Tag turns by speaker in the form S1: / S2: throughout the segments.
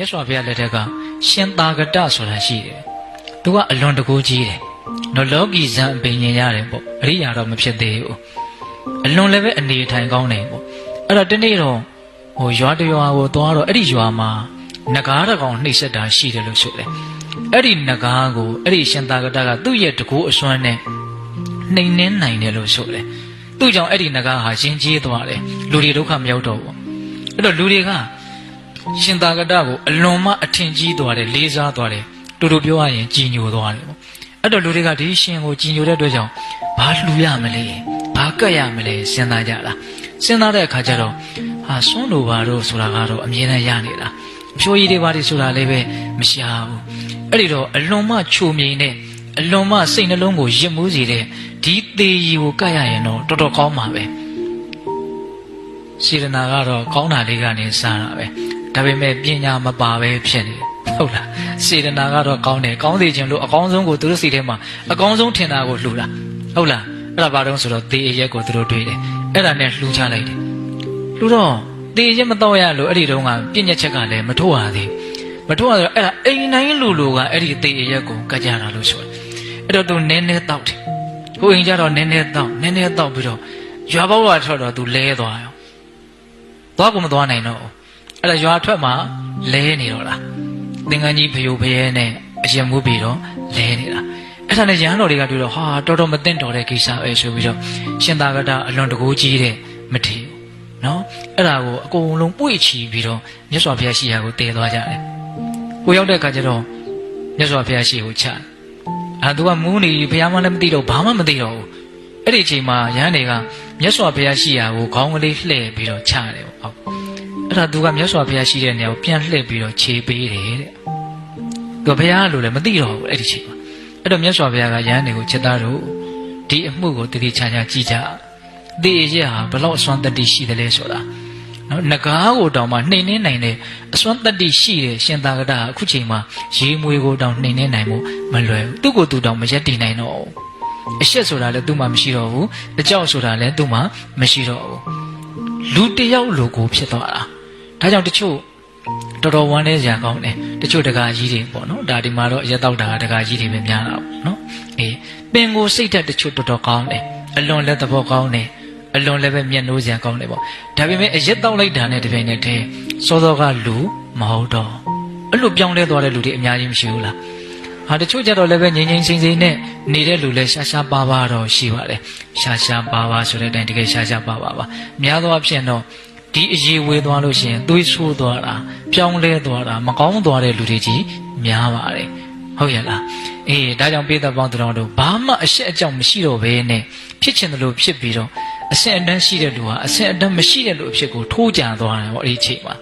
S1: မြတ်စွာဘုရားလက်ထက်ကရှင်သာဂတဆိုတာရှိတယ်သူကအလွန်တကူကြီးတယ်နော်လောကီဇံအပင်ញင်ရတယ်ပေါ့အရိယာတော့မဖြစ်သေးဘူးအလွန်လည်းပဲအနေထိုင်ကောင်းတယ်ပေါ့အဲ့တော့ဒီနေ့တော့ဟိုရွာတရွာကိုသွားတော့အဲ့ဒီရွာမှာနဂါးတစ်ကောင်နှိမ့်ဆက်တာရှိတယ်လို့ဆိုတယ်အဲ့ဒီနဂါးကိုအဲ့ဒီရှင်သာဂတကသူ့ရဲ့တကူအစွမ်းနဲ့နှိမ်နှင်းနိုင်တယ်လို့ဆိုတယ်သူ့ကြောင့်အဲ့ဒီနဂါးဟာရှင်ကြီးသွားတယ်လူတွေဒုက္ခမရောက်တော့ဘူးအဲ့တော့လူတွေက ရှင်သာကတကိုအလွန်မှအထင်ကြီးသွားတယ်လေးစားသွားတယ်တူတူပြောရရင်ကြည်ညိုသွားတယ်ပေါ့အဲ့တော့လူတွေကဒီရှင်ကိုကြည်ညိုတဲ့အတွက်ကြောင့်ဘာလှူရမလဲဘာကတ်ရမလဲစဉ်းစားကြလားစဉ်းစားတဲ့အခါကျတော့ဟာစွန့်လို့ပါတော့ဆိုတာကတော့အမြဲတမ်းရနေတာအဖြိုးကြီးတွေပါတွေဆိုတာလည်းပဲမရှာဘူးအဲ့ဒီတော့အလွန်မှချိုမြိန်တဲ့အလွန်မှစိတ်နှလုံးကိုရစ်မှုစေတဲ့ဒီသေးကြီးကိုကတ်ရရင်တော့တော်တော်ကောင်းပါပဲစေတနာကတော့ကောင်းတာလေးကနေစတာပဲ ဒါပေမဲ့ပညာမပါပဲဖြစ်နေတယ်ဟုတ်လားစေတနာကတော့ကောင်းတယ်ကောင်းစေခြင်းလို့အကောင်းဆုံးကိုသူတို့စိတ်ထဲမှာအကောင်းဆုံးထင်တာကိုလှူတာဟုတ်လားအဲ့ဒါဘာတော့ဆိုတော့သေအရက်ကိုသူတို့တွေးတယ်အဲ့ဒါနဲ့လှူချလိုက်တယ်လှူတော့သေအရက်မတော့ရလို့အဲ့ဒီတုန်းကပြည့်ညက်ချက်ကလည်းမထုတ်ရသေးမထုတ်ရတော့အဲ့ဒါအိမ်တိုင်းလူလူကအဲ့ဒီသေအရက်ကိုကကြတာလို့ဆိုတယ်အဲ့တော့သူနည်းနည်းတောက်တယ်ကိုအိမ်ကျတော့နည်းနည်းတောက်နည်းနည်းတောက်ပြီးတော့ရွာပေါက်ကထွက်တော့သူလဲသွားရောသွားကိုမသွားနိုင်တော့ဘူး အဲ့ဒါရွာထွက်မှလဲနေတော့လားသင်္ကန်းကြီးဖယိုဖယဲနဲ့အရင်မှုပြီးတော့လဲနေတာအဲ့ဒါနဲ့ရဟန်းတော်တွေကတွေ့တော့ဟာတော်တော်မသိတော်တဲ့ကိစ္စပဲဆိုပြီးတော့ရှင်သာကတအလွန်တကူကြီးတဲ့မထီဘူးနော်အဲ့ဒါကိုအကုန်လုံးပွေ့ချီပြီးတော့မြတ်စွာဘုရားရှိရာကိုတည်သွားကြတယ်ကိုရောက်တဲ့အခါကျတော့မြတ်စွာဘုရားရှိကိုချအာသူကမူးနေဘုရားမလည်းမသိတော့ဘာမှမသိတော့ဘူးအဲ့ဒီအချိန်မှာရဟန်းတွေကမြတ်စွာဘုရားရှိရာကိုခေါင်းကလေးလှည့်ပြီးတော့ချတယ်ပေါ့ဟုတ် အဲ့ဒါသူကမြတ်စွာဘုရားရှိတဲ့နေရာကိုပြန်လှည့်ပြီးတော့ခြေပေးတယ်တဲ့သူဘုရားလို့လည်းမသိတော့ဘူးအဲ့ဒီချိန်မှာအဲ့တော့မြတ်စွာဘုရားကယဟန်တွေကိုချက်သားတို့ဒီအမှုကိုတတိချာချာကြည့်ကြဒီအရက်ဟာဘလောက်အစွမ်းတတိရှိတယ်လဲဆိုတာနော်ငကားကိုတောင်မှနှိမ်နှင်းနိုင်တဲ့အစွမ်းတတိရှိတဲ့ရှင်သာကတအခုချိန်မှာရေမွေကိုတောင်နှိမ်နှင်းနိုင်မှုမလွယ်ဘူးသူ့ကိုယ်သူတောင်မရက်တည်နိုင်တော့ဘူးအရှက်ဆိုတာလည်းသူ့မှာမရှိတော့ဘူးအကြောက်ဆိုတာလည်းသူ့မှာမရှိတော့ဘူးလူတစ်ယောက်လိုကိုဖြစ်သွားတာ ဒါကြောင့်တချို့တော်တော်ဝမ်းနေစရာကောင်းတယ်တချို့တကာကြီးတွေပေါ့နော်ဒါဒီမှာတော့ရက်တော့တာတကာကြီးတွေပဲများတာပေါ့နော်အေးပင်ကိုစိတ်ဓာတ်တချို့တော်တော်ကောင်းတယ်အလွန်လည်းသဘောကောင်းတယ်အလွန်လည်းပဲမျက်နှိုးစရာကောင်းတယ်ပေါ့ဒါပေမဲ့အရက်တော့လိုက်တာနဲ့တပြိုင်နက်တည်းစောစောကလူမဟုတ်တော့အဲ့လိုပြောင်းလဲသွားတဲ့လူတွေအများကြီးမရှိဘူးလားဟာတချို့ကြတော့လည်းပဲငြိမ်ငြိမ်စိမ့်စိမ့်နဲ့နေတဲ့လူလည်းရှာရှာပါပါတော့ရှိပါတယ်ရှာရှာပါပါဆိုတဲ့အတိုင်းတကယ်ရှာရှာပါပါပါများသောအားဖြင့်တော့ ဒီအရေးဝေးသွားလို့ရှိရင်သွေးဆိုးသွားတာပြောင်းလဲသွားတာမကောင်းသွားတဲ့လူတွေကြီးများပါတယ်ဟုတ်ရဲ့လားအေးဒါကြောင့်ပြည်သက်ပေါင်းတော်တို့ဘာမှအရှက်အကြောင်းမရှိတော့ဘဲနဲ့ဖြစ်ချင်တယ်လို့ဖြစ်ပြီးတော့အဆင့်အတန်းရှိတဲ့လူဟာအဆင့်အတန်းမရှိတဲ့လူအဖြစ်ကိုထိုးကြံသွားတယ်ပေါ့အဲ့ဒီအချိန်မှာ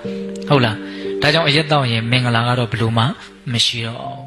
S1: ဟုတ်လားဒါကြောင့်အရက်တော့ရင်မင်္ဂလာကတော့ဘယ်လိုမှမရှိတော့ဘူး